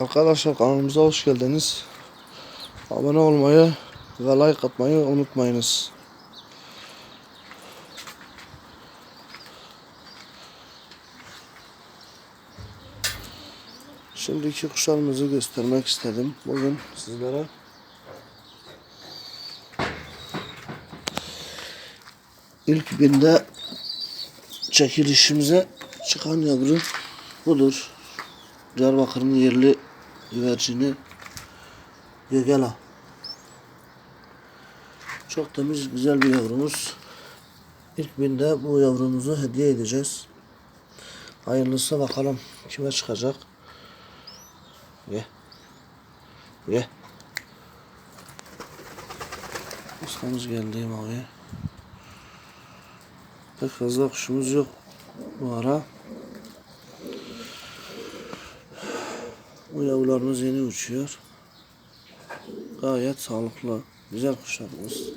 Arkadaşlar kanalımıza hoş geldiniz. Abone olmayı ve like atmayı unutmayınız. Şimdiki kuşlarımızı göstermek istedim bugün sizlere. İlk binde çekilişimize çıkan yavru budur. Diyarbakır'ın yerli güvercini Gegela. Çok temiz güzel bir yavrumuz. İlk binde bu yavrumuzu hediye edeceğiz. Hayırlısı bakalım kime çıkacak. Ye. Ye. Ustamız geldi mavi. Pek fazla kuşumuz yok bu ara. Bu yavrularımız yeni uçuyor. Gayet sağlıklı, güzel kuşlarımız.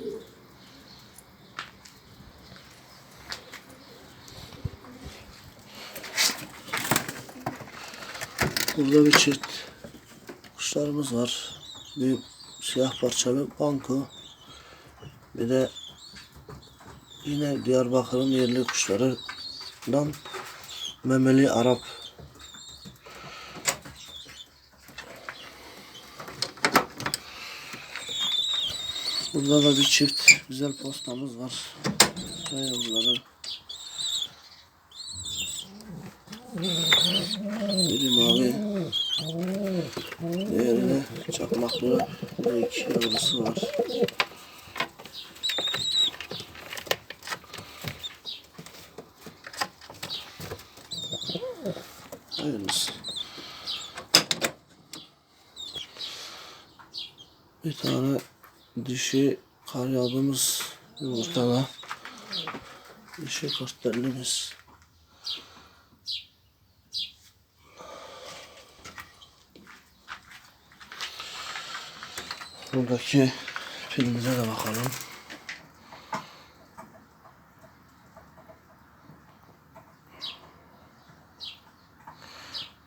Burada bir çift kuşlarımız var. Bir siyah parçalı banko. Bir de yine Diyarbakır'ın yerli kuşlarından memeli Arap Burada da bir çift güzel postamız var. Ve yavruları. Biri mavi. Diğeri de çakmaklı. Ve iki yavrusu var. Hayırlısı. Bir tane dişi kar yağdığımız yumurtada dişi kostellimiz buradaki filmize de bakalım.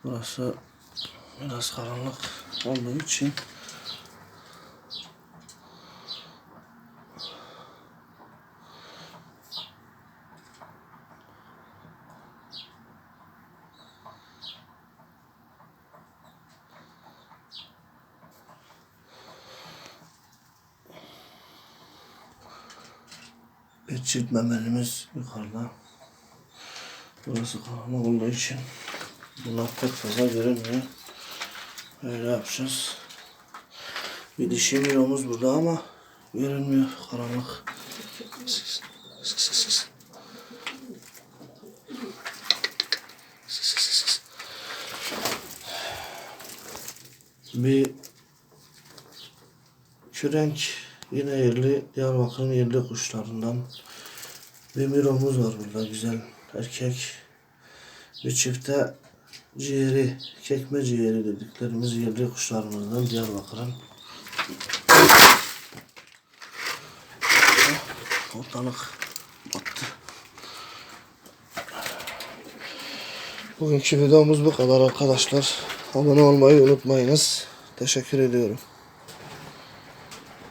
Burası biraz karanlık olduğu için Bir çift memelimiz yukarıda. Burası karanlık olduğu için bunlar pek fazla görünmüyor. Öyle yapacağız. Bir dişi bir burada ama görünmüyor karanlık. Bir kürenk yine yerli Diyarbakır'ın yerli kuşlarından bir miromuz var burada güzel erkek bir çifte ciğeri kekme ciğeri dediklerimiz yerli kuşlarımızdan Diyarbakır'ın. Ortalık battı. Bugünkü videomuz bu kadar arkadaşlar. Abone olmayı unutmayınız. Teşekkür ediyorum